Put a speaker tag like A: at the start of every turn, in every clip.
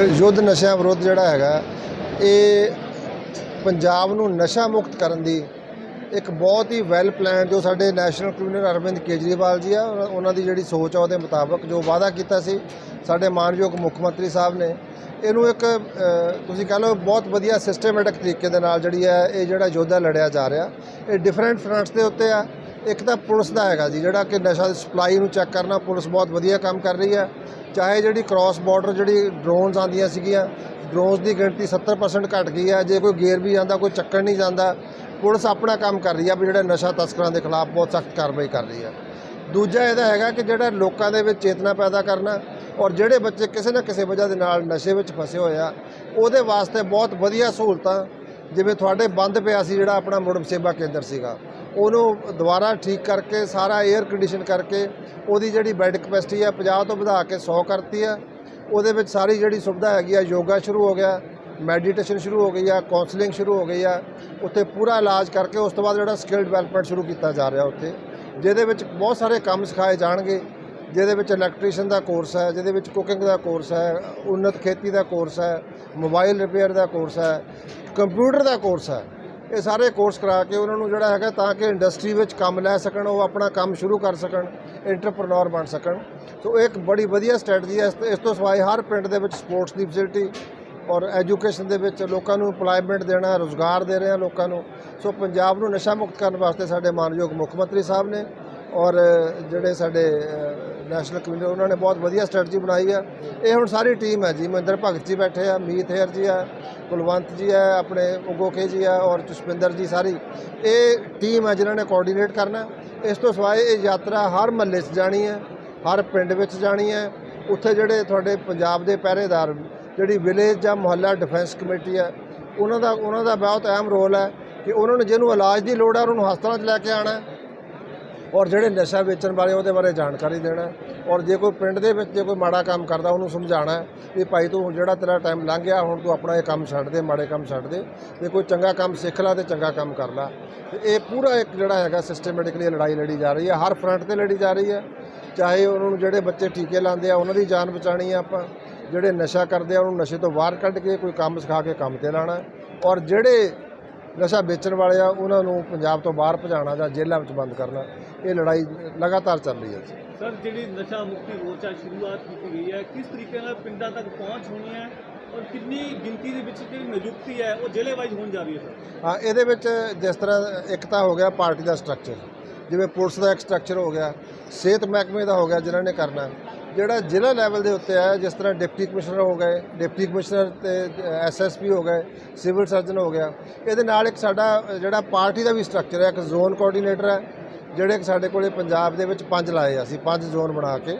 A: ਯੁੱਧ ਨਸ਼ਿਆਂ ਵਿਰੁੱਧ ਜਿਹੜਾ ਹੈਗਾ, ਇਹ ਪੰਜਾਬ ਨੂੰ ਨਸ਼ਾ ਮੁਕਤ ਕਰਨ ਦੀ ਇੱਕ ਬਹੁਤ ਹੀ ਵੈਲ ਪਲਾਨ ਜੋ ਸਾਡੇ ਨੈਸ਼ਨਲ ਕਨਵੀਨਰ ਅਰਵਿੰਦ ਕੇਜਰੀਵਾਲ ਜੀ ਆ ਉਹਨਾਂ- ਉਹਨਾਂ ਦੀ ਜਿਹੜੀ ਸੋਚ ਆ ਉਹਦੇ ਮੁਤਾਬਕ ਜੋ ਵਾਅਦਾ ਕੀਤਾ ਸੀ, ਸਾਡੇ ਮਾਨਯੋਗ ਮੁੱਖ ਮੰਤਰੀ ਸਾਹਿਬ ਨੇ, ਇਹਨੂੰ ਇੱਕ ਤੁਸੀਂ ਕਹ ਲਓ ਬਹੁਤ ਵਧੀਆ ਸਿਸਟਮੈਟਿਕ ਤਰੀਕੇ ਦੇ ਨਾਲ ਜਿਹੜੀ ਹੈ ਇਹ ਜਿਹੜਾ ਯੋਧਾ ਲੜਿਆ ਜਾ ਰਿਹਾ, ਇਹ ਡਿਫਰੈਂਟ ਫਰੰਟਸ ਦੇ ਉੱਤੇ ਆ। ਇੱਕ ਤਾਂ ਪੁਲਿਸ ਦਾ ਹੈਗਾ ਜੀ, ਜਿਹੜਾ ਕਿ ਨਸ਼ਾ ਦੀ ਸਪਲਾਈ ਨੂੰ ਚੈੱਕ ਕਰਨਾ, ਪੁਲਿਸ ਬਹੁਤ ਵਧੀਆ ਕੰਮ ਕਰ ਰਹੀ ਹੈ। ਚਾਹੇ ਜਿਹੜੀ ਕ੍ਰਾਸ ਬਾਰਡਰ ਜਿਹੜੀ ਡਰੋਨਸ ਆਉਂਦੀਆਂ ਸੀਗੀਆਂ ਡਰੋਨਸ ਦੀ ਗਿਣਤੀ 70% ਘਟ ਗਈ ਹੈ। ਜੇ ਕੋਈ ਗੇਰ ਵੀ ਜਾਂਦਾ ਕੋਈ ਚੱਕਰ ਨਹੀਂ ਜਾਂਦਾ, ਪੁਲਿਸ ਆਪਣਾ ਕੰਮ ਕਰ ਰਹੀ ਹੈ ਵੀ ਜਿਹੜਾ ਨਸ਼ਾ ਤਸਕਰਾਂ ਦੇ ਖਿਲਾਫ ਬਹੁਤ ਸਖਤ ਕਾਰਵਾਈ ਕਰ ਰਹੀ ਹੈ। ਦੂਜਾ ਇਹਦਾ ਹੈਗਾ ਕਿ ਜਿਹੜਾ ਲੋਕਾਂ ਦੇ ਵਿੱਚ ਚੇਤਨਾ ਪੈਦਾ ਕਰਨਾ ਔਰ ਜਿਹੜੇ ਬੱਚੇ ਕਿਸੇ ਨਾ ਕਿਸੇ ਵਜ੍ਹਾ ਦੇ ਨਾਲ ਨਸ਼ੇ ਵਿੱਚ ਫਸੇ ਹੋਏ ਆ, ਉਹਦੇ ਵਾਸਤੇ ਬਹੁਤ ਵਧੀਆ ਸਹੂਲਤਾਂ, ਜਿਵੇਂ ਤੁਹਾਡੇ ਬੰਦ ਪਿਆ ਸੀ ਜਿਹੜਾ ਆਪਣਾ ਮੁੜ ਸੇਵਾ ਕੇਂਦਰ ਸੀਗਾ। ਉਹਨੂੰ ਦੁਬਾਰਾ ਠੀਕ ਕਰਕੇ, ਸਾਰਾ 에ਅਰ ਕੰਡੀਸ਼ਨ ਕਰਕੇ ਉਹਦੀ ਜਿਹੜੀ ਬੈੱਡ ਕਪੈਸਿਟੀ ਹੈ 50 ਤੋਂ ਵਧਾ ਕੇ 100 ਕਰਤੀ ਆ ਉਹਦੇ ਵਿੱਚ ਸਾਰੀ ਜਿਹੜੀ ਸੁਵਿਧਾ ਹੈਗੀ ਆ, ਯੋਗਾ ਸ਼ੁਰੂ ਹੋ ਗਿਆ ਮੈਡੀਟੇਸ਼ਨ ਸ਼ੁਰੂ ਹੋ ਗਈ ਆ ਕਾਉਂਸਲਿੰਗ ਸ਼ੁਰੂ ਹੋ ਗਈ ਆ, ਉੱਥੇ ਪੂਰਾ ਇਲਾਜ ਕਰਕੇ ਉਸ ਤੋਂ ਬਾਅਦ ਜਿਹੜਾ ਸਕਿੱਲ ਡਿਵੈਲਪਮੈਂਟ ਸ਼ੁਰੂ ਕੀਤਾ ਜਾ ਰਿਹਾ ਉੱਥੇ, ਜਿਹਦੇ ਵਿੱਚ ਬਹੁਤ ਸਾਰੇ ਕੰਮ ਸਿਖਾਏ ਜਾਣਗੇ, ਜਿਹਦੇ ਵਿੱਚ ਇਲੈਕਟ੍ਰੀਸ਼ੀਅਨ ਦਾ ਕੋਰਸ ਹੈ, ਜਿਹਦੇ ਵਿੱਚ ਕੁਕਿੰਗ ਦਾ ਕੋਰਸ ਹੈ ਉन्नत ਖੇਤੀ ਦਾ ਕੋਰਸ ਹੈ ਮੋਬਾਈਲ ਰਿਪੇਅਰ ਦਾ ਕੋਰਸ ਹੈ ਕੰਪਿਊਟਰ ਦਾ ਕੋਰਸ ਹੈ। ਇਹ ਸਾਰੇ ਕੋਰਸ ਕਰਾ ਕੇ ਉਹਨਾਂ ਨੂੰ ਜਿਹੜਾ ਹੈਗਾ ਤਾਂ ਕਿ ਇੰਡਸਟਰੀ ਵਿੱਚ ਕੰਮ ਲੈ ਸਕਣ, ਉਹ ਆਪਣਾ ਕੰਮ ਸ਼ੁਰੂ ਕਰ ਸਕਣ ਐਂਟਰਪ੍ਰੈਨਿਓਰ ਬਣ ਸਕਣ। ਸੋ ਇਹ ਇੱਕ ਬੜੀ ਵਧੀਆ ਸਟ੍ਰੈਟਜੀ ਹੈ। ਇਸ ਤੋਂ ਸਿਵਾਏ ਹਰ ਪਿੰਡ ਦੇ ਵਿੱਚ ਸਪੋਰਟਸ ਦੀ ਫੈਸਿਲਿਟੀ ਔਰ ਐਜੂਕੇਸ਼ਨ ਦੇ ਵਿੱਚ ਲੋਕਾਂ ਨੂੰ EMPLOYMENT ਦੇਣਾ, ਰੋਜ਼ਗਾਰ ਦੇ ਰਹੇ ਹਾਂ ਲੋਕਾਂ ਨੂੰ। ਸੋ ਪੰਜਾਬ ਨੂੰ ਨਸ਼ਾ ਮੁਕਤ ਕਰਨ ਵਾਸਤੇ ਸਾਡੇ ਮਾਨਯੋਗ ਮੁੱਖ ਮੰਤਰੀ ਸਾਹਿਬ ਨੇ ਔਰ ਜਿਹੜੇ ਸਾਡੇ ਨੈਸ਼ਨਲ ਕਮਿਸ਼ਨਰ ਉਹਨਾਂ ਨੇ ਬਹੁਤ ਵਧੀਆ ਸਟ੍ਰੈਟਜੀ ਬਣਾਈ ਹੈ ਇਹ ਹੁਣ ਸਾਰੀ ਟੀਮ ਹੈ ਜੀ, ਮਹਿੰਦਰ ਭਗਤ ਜੀ ਬੈਠੇ ਆ, ਮੀਤ ਹੇਰ ਜੀ ਆ, ਕੁਲਵੰਤ ਜੀ ਆ, ਆਪਣੇ ਉਗੋਕੇ ਜੀ ਆ ਔਰ ਜਸਪਿੰਦਰ ਜੀ ਸਾਰੀ। ਇਹ ਟੀਮ ਹੈ ਜਿਨ੍ਹਾਂ ਨੇ ਕੋਆਰਡੀਨੇਟ ਕਰਨਾ। ਇਸ ਤੋਂ ਸਿਵਾਏ ਇਹ ਯਾਤਰਾ ਹਰ ਮਹੱਲੇ 'ਚ ਜਾਣੀ ਹੈ, ਹਰ ਪਿੰਡ ਵਿੱਚ ਜਾਣੀ ਹੈ। ਉੱਥੇ ਜਿਹੜੇ ਤੁਹਾਡੇ ਪੰਜਾਬ ਦੇ ਪਹਿਰੇਦਾਰ, ਜਿਹੜੀ ਵਿਲੇਜ ਜਾਂ ਮੁਹੱਲਾ ਡਿਫੈਂਸ ਕਮੇਟੀ ਹੈ ਉਹਨਾਂ ਦਾ ਉਹਨਾਂ ਦਾ ਬਹੁਤ ਅਹਿਮ ਰੋਲ ਹੈ ਕਿ ਉਹਨਾਂ ਨੂੰ ਜਿਹਨੂੰ ਇਲਾਜ ਦੀ ਲੋੜ ਹੈ ਉਹਨਾਂ ਨੂੰ ਹਸਪਤਾਲਾਂ 'ਚ ਲੈ ਕੇ ਆਉਣਾ ਔਰ ਜਿਹੜੇ ਨਸ਼ਾ ਵੇਚਣ ਵਾਲੇ, ਉਹਦੇ ਬਾਰੇ ਜਾਣਕਾਰੀ ਦੇਣਾ ਔਰ ਜੇ ਕੋਈ ਪਿੰਡ ਦੇ ਵਿੱਚ ਜੇ ਕੋਈ ਮਾੜਾ ਕੰਮ ਕਰਦਾ, ਉਹਨੂੰ ਸਮਝਾਉਣਾ ਵੀ ਭਾਈ ਤੂੰ ਹੁਣ ਜਿਹੜਾ ਤੇਰਾ ਟਾਈਮ ਲੰਘ ਗਿਆ, ਹੁਣ ਤੂੰ ਆਪਣਾ ਇਹ ਕੰਮ ਛੱਡ ਦੇ, ਮਾੜੇ ਕੰਮ ਛੱਡ ਦੇ। ਤੇ ਕੋਈ ਚੰਗਾ ਕੰਮ ਸਿੱਖ ਲੈ ਤੇ ਚੰਗਾ ਕੰਮ ਕਰ ਲੈ। ਤੇ ਇਹ ਪੂਰਾ ਇੱਕ ਜਿਹੜਾ ਹੈਗਾ ਸਿਸਟਮੈਟਿਕਲੀ ਲੜਾਈ ਲੜੀ ਜਾ ਰਹੀ ਹੈ। ਹਰ ਫਰੰਟ ਤੇ ਲੜੀ ਜਾ ਰਹੀ ਹੈ। ਚਾਹੇ ਉਹਨਾਂ ਨੂੰ ਜਿਹੜੇ ਬੱਚੇ ਟੀਕੇ ਲਾਉਂਦੇ ਆ, ਉਹਨਾਂ ਦੀ ਜਾਨ ਬਚਾਣੀ ਆ ਆਪਾਂ। ਜਿਹੜੇ ਨਸ਼ਾ ਕਰਦੇ ਆ, ਉਹਨੂੰ ਨਸ਼ੇ ਤੋਂ ਬਾਹਰ ਕੱਢ ਕੇ ਕੋਈ ਕੰਮ ਸਿਖਾ ਕੇ ਕੰਮ ਤੇ ਲਾਣਾ ਔਰ ਜਿਹੜੇ ਨਸ਼ਾ ਵੇਚਣ ਵਾਲੇ ਆ, ਉਹਨਾਂ ਨੂੰ ਪੰਜਾਬ ਤੋਂ ਬਾਹਰ ਭਜਾਉਣਾ ਜਾਂ ਜੇਲ੍ਹਾਂ ਵਿੱਚ ਬੰਦ ਕਰਨਾ। ਇਹ ਲੜਾਈ ਲਗਾਤਾਰ ਚੱਲ ਰਹੀ ਹੈ। ਜੀ
B: ਸਰ ਜਿਹੜੀ ਨਸ਼ਾ ਮੁਕਤੀ ਮੋਰਚਾ ਸ਼ੁਰੂਆਤ ਕੀਤੀ ਗਈ ਹੈ ਕਿਸ ਤਰੀਕੇ ਨਾਲ ਪਿੰਡਾਂ ਤੱਕ ਪਹੁੰਚ ਹੋਣੀ ਹੈ ਔਰ ਕਿੰਨੀ ਗਿਣਤੀ ਦੇ ਵਿੱਚ ਜਿਹੜੀ ਨਿਯੁਕਤੀ ਹੈ ਉਹ ਜ਼ਿਲ੍ਹੇ ਵਾਈਜ਼ ਹੋਣ ਜਾ ਰਹੀ ਹੈ ਸਰ?
A: ਹਾਂ ਇਹਦੇ ਵਿੱਚ ਜਿਸ ਤਰ੍ਹਾਂ ਇੱਕ ਤਾਂ ਹੋ ਗਿਆ ਪਾਰਟੀ ਦਾ ਸਟਰਕਚਰ ਜਿਵੇਂ ਪੁਲਿਸ ਦਾ ਇੱਕ ਸਟਰਕਚਰ ਹੋ ਗਿਆ ਸਿਹਤ ਮਹਿਕਮੇ ਦਾ ਹੋ ਗਿਆ ਜਿਨ੍ਹਾਂ ਨੇ ਕਰਨਾ। ਜਿਹੜਾ ਜ਼ਿਲ੍ਹਾ ਲੈਵਲ ਦੇ ਉੱਤੇ ਹੈ ਜਿਸ ਤਰ੍ਹਾਂ ਡਿਪਟੀ ਕਮਿਸ਼ਨਰ ਹੋ ਗਏ ਡਿਪਟੀ ਕਮਿਸ਼ਨਰ ਤੇ ਐਸਐਸਪੀ ਹੋ ਗਏ ਸਿਵਲ ਸਰਜਨ ਹੋ ਗਿਆ। ਇਹਦੇ ਨਾਲ ਇੱਕ ਸਾਡਾ ਜਿਹੜਾ ਪਾਰਟੀ ਦਾ ਵੀ ਸਟਰਕਚਰ ਹੈ ਇੱਕ ਜ਼ੋਨ ਕੋਆਰਡੀਨੇਟਰ ਹੈ ਜਿਹੜੇ ਕਿ ਸਾਡੇ ਕੋਲੇ ਪੰਜਾਬ ਦੇ ਵਿੱਚ ਪੰਜ ਲਾਏ ਅਸੀਂ, ਪੰਜ ਜ਼ੋਨ ਬਣਾ ਕੇ।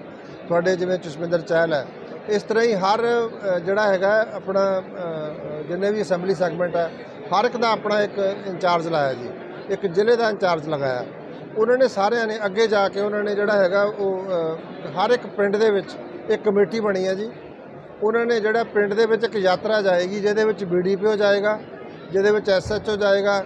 A: ਤੁਹਾਡੇ ਜਿਵੇਂ ਚਸ਼ਮਿੰਦਰ ਚਹਿਲ ਹੈ, ਇਸ ਤਰ੍ਹਾਂ ਹੀ ਹਰ ਜਿਹੜਾ ਹੈਗਾ ਆਪਣਾ ਜਿੰਨੇ ਵੀ ਅਸੈਂਬਲੀ ਸੈਗਮੈਂਟ ਹੈ, ਹਰ ਇੱਕ ਦਾ ਆਪਣਾ ਇੱਕ ਇੰਚਾਰਜ ਲਾਇਆ ਜੀ, ਇੱਕ ਜ਼ਿਲ੍ਹੇ ਦਾ ਇੰਚਾਰਜ ਲਗਾਇਆ। ਉਹਨਾਂ ਨੇ ਸਾਰਿਆਂ ਨੇ ਅੱਗੇ ਜਾ ਕੇ ਉਹਨਾਂ ਨੇ ਜਿਹੜਾ ਹੈਗਾ ਉਹ ਹਰ ਇੱਕ ਪਿੰਡ ਦੇ ਵਿੱਚ ਇੱਕ ਕਮੇਟੀ ਬਣੀ ਹੈ ਜੀ। ਉਹਨਾਂ ਨੇ ਜਿਹੜਾ ਪਿੰਡ ਦੇ ਵਿੱਚ ਇੱਕ ਯਾਤਰਾ ਜਾਏਗੀ, ਜਿਹਦੇ ਵਿੱਚ ਬੀਡੀਪੀਓ ਜਾਏਗਾ, ਜਿਹਦੇ ਵਿੱਚ ਐਸਐਚਓ ਜਾਏਗਾ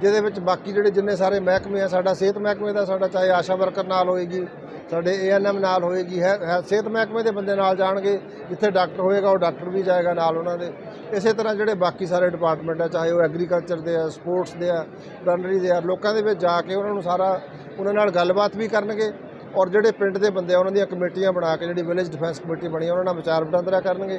A: ਜਿਹਦੇ ਵਿੱਚ ਬਾਕੀ ਜਿਹੜੇ ਜਿੰਨੇ ਸਾਰੇ ਮਹਿਕਮੇ ਆ ਸਾਡਾ ਸਿਹਤ ਮਹਿਕਮੇ ਦਾ ਸਾਡਾ ਚਾਹੇ ਆਸ਼ਾ ਵਰਕਰ ਨਾਲ ਹੋਏਗੀ ਸਾਡੇ ਏਐਨਐਮ ਨਾਲ ਹੋਏਗੀ ਹੈ ਹੈ- ਸਿਹਤ ਮਹਿਕਮੇ ਦੇ ਬੰਦੇ ਨਾਲ ਜਾਣਗੇ ਜਿੱਥੇ ਡਾਕਟਰ ਹੋਏਗਾ ਉਹ ਡਾਕਟਰ ਵੀ ਜਾਏਗਾ ਨਾਲ ਉਹਨਾਂ ਦੇ। ਇਸੇ ਤਰ੍ਹਾਂ ਜਿਹੜੇ ਬਾਕੀ ਸਾਰੇ ਡਿਪਾਰਟਮੈਂਟ ਆ ਚਾਹੇ ਉਹ ਐਗਰੀਕਲਚਰ ਦੇ ਆ ਸਪੋਰਟਸ ਦੇ ਆ ਵੈਟਰਨਰੀ ਦੇ ਆ ਲੋਕਾਂ ਦੇ ਵਿੱਚ ਜਾ ਕੇ ਉਹਨਾਂ ਨੂੰ ਸਾਰਾ ਉਹਨਾਂ ਨਾਲ ਗੱਲਬਾਤ ਵੀ ਕਰਨਗੇ ਔਰ ਜਿਹੜੇ ਪਿੰਡ ਦੇ ਬੰਦੇ ਆ ਉਹਨਾਂ ਦੀਆਂ ਕਮੇਟੀਆਂ ਬਣਾ ਕੇ ਜਿਹੜੀ ਵਿਲੇਜ ਡਿਫੈਂਸ ਕਮੇਟੀ ਬਣੀ ਆ, ਉਹਨਾਂ ਨਾਲ ਵਿਚਾਰ ਵਟਾਂਦਰਾ ਕਰਨਗੇ।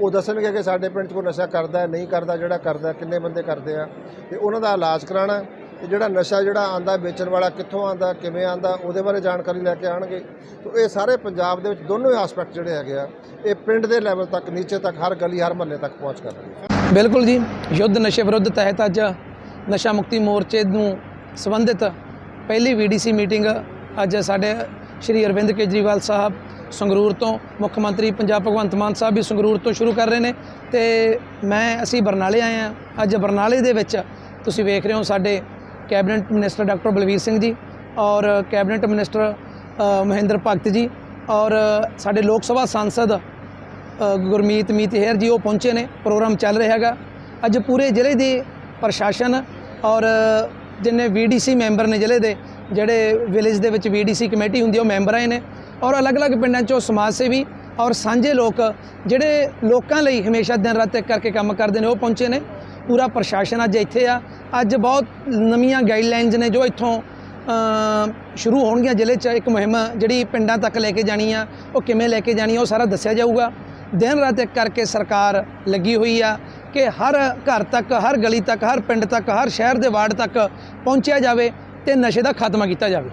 A: ਉਹ ਦੱਸਣਗੇ ਕਿ ਸਾਡੇ ਪਿੰਡ 'ਚ ਕੋਈ ਨਸ਼ਾ ਕਰਦਾ ਨਹੀਂ ਕਰਦਾ, ਜਿਹੜਾ ਕਰਦਾ ਕਿੰਨੇ ਬੰਦੇ ਕਰਦੇ ਆ। ਤੇ ਉਹਨਾਂ ਦਾ ਇਲਾਜ ਕਰਾਉਣਾ ਤੇ ਜਿਹੜਾ ਨਸ਼ਾ ਜਿਹੜਾ ਆਂਦਾ ਵੇਚਣ ਵਾਲਾ ਕਿੱਥੋਂ ਆਂਦਾ ਕਿਵੇਂ ਆਂਦਾ ਉਹਦੇ ਬਾਰੇ ਜਾਣਕਾਰੀ ਲੈ ਕੇ ਆਣਗੇ ਤੋਂ ਇਹ ਸਾਰੇ ਪੰਜਾਬ ਦੇ ਵਿੱਚ ਦੋਨੋਂ ਐਸਪੈਕਟ ਜਿਹੜੇ ਹੈਗੇ ਆ, ਇਹ ਪਿੰਡ ਦੇ ਲੈਵਲ ਤੱਕ, ਨੀਚੇ ਤੱਕ, ਹਰ ਗਲੀ, ਹਰ ਮਹੱਲੇ ਤੱਕ ਪਹੁੰਚ ਕਰਨਗੇ
C: ਬਿਲਕੁਲ ਜੀ, ਯੁੱਧ ਨਸ਼ੇ ਵਿਰੁੱਧ ਤਹਿਤ ਅੱਜ ਨਸ਼ਾ ਮੁਕਤੀ ਮੋਰਚੇ ਨੂੰ ਸੰਬੰਧਿਤ ਪਹਿਲੀ ਵੀਡੀਸੀ ਮੀਟਿੰਗ ਅੱਜ ਸਾਡੇ ਸ਼੍ਰੀ ਅਰਵਿੰਦ ਕੇਜਰੀਵਾਲ ਸਾਹਿਬ ਸੰਗਰੂਰ ਤੋਂ ਮੁੱਖ ਮੰਤਰੀ ਪੰਜਾਬ ਭਗਵੰਤ ਮਾਨ ਸਾਹਿਬ ਵੀ ਸੰਗਰੂਰ ਤੋਂ ਸ਼ੁਰੂ ਕਰ ਰਹੇ ਨੇ ਤੇ ਮੈਂ, ਅਸੀਂ ਬਰਨਾਲੇ ਆਏ ਆ ਅੱਜ ਬਰਨਾਲੇ ਦੇ ਵਿੱਚ ਤੁਸੀਂ ਵੇਖ ਰਹੇ ਹੋ ਸਾਡੇ cabinet minister doctor Balvir Singh ji ਔਰ ਕੈਬਨਿਟ ਮਿਨਿਸਟਰ ਮਹਿੰਦਰ ਭਗਤ ਜੀ ਔਰ ਸਾਡੇ ਲੋਕ ਸਭਾ ਸਾਂਸਦ ਗੁਰਮੀਤ ਮੀਤ ਹੇਰ ਜੀ ਉਹ ਪਹੁੰਚੇ ਨੇ। ਪ੍ਰੋਗਰਾਮ ਚੱਲ ਰਿਹਾ ਹੈਗਾ। ਅੱਜ ਪੂਰੇ ਜ਼ਿਲ੍ਹੇ ਦੇ ਪ੍ਰਸ਼ਾਸਨ ਔਰ ਜਿੰਨੇ ਵੀਡੀਸੀ ਮੈਂਬਰ ਨੇ ਜ਼ਿਲ੍ਹੇ ਦੇ ਜਿਹੜੇ ਵਿਲੇਜ ਦੇ ਵਿੱਚ ਵੀਡੀਸੀ ਕਮੇਟੀ ਹੁੰਦੀ ਉਹ ਮੈਂਬਰ ਆਏ ਨੇ ਔਰ ਅਲੱਗ-ਅਲੱਗ ਪਿੰਡਾਂ 'ਚੋਂ ਸਮਾਜ ਸੇਵੀ ਔਰ ਸਾਂਝੇ ਲੋਕ ਜਿਹੜੇ ਲੋਕਾਂ ਲਈ ਹਮੇਸ਼ਾ ਦਿਨ ਰਾਤ ਇੱਕ ਕਰਕੇ ਕੰਮ ਕਰਦੇ ਨੇ, ਉਹ ਪਹੁੰਚੇ ਨੇ। ਪੂਰਾ ਪ੍ਰਸ਼ਾਸਨ ਅੱਜ ਇੱਥੇ ਆ। ਅੱਜ ਬਹੁਤ ਨਵੀਆਂ ਗਾਈਡਲਾਈਨਸ ਨੇ ਜੋ ਇੱਥੋਂ ਸ਼ੁਰੂ ਹੋਣਗੀਆਂ। ਜ਼ਿਲ੍ਹੇ 'ਚ ਇੱਕ ਮੁਹਿੰਮ ਜਿਹੜੀ ਪਿੰਡਾਂ ਤੱਕ ਲੈ ਕੇ ਜਾਣੀ ਆ, ਉਹ ਕਿਵੇਂ ਲੈ ਕੇ ਜਾਣੀ ਆ, ਉਹ ਸਾਰਾ ਦੱਸਿਆ ਜਾਊਗਾ। ਦਿਨ ਰਾਤ ਇੱਕ ਕਰਕੇ ਸਰਕਾਰ ਲੱਗੀ ਹੋਈ ਆ ਕਿ ਹਰ ਘਰ ਤੱਕ, ਹਰ ਗਲੀ ਤੱਕ, ਹਰ ਪਿੰਡ ਤੱਕ, ਹਰ ਸ਼ਹਿਰ ਦੇ ਵਾਰਡ ਤੱਕ ਪਹੁੰਚਿਆ ਜਾਵੇ। ਤੇ ਨਸ਼ੇ ਦਾ ਖਾਤਮਾ ਕੀਤਾ ਜਾਵੇ।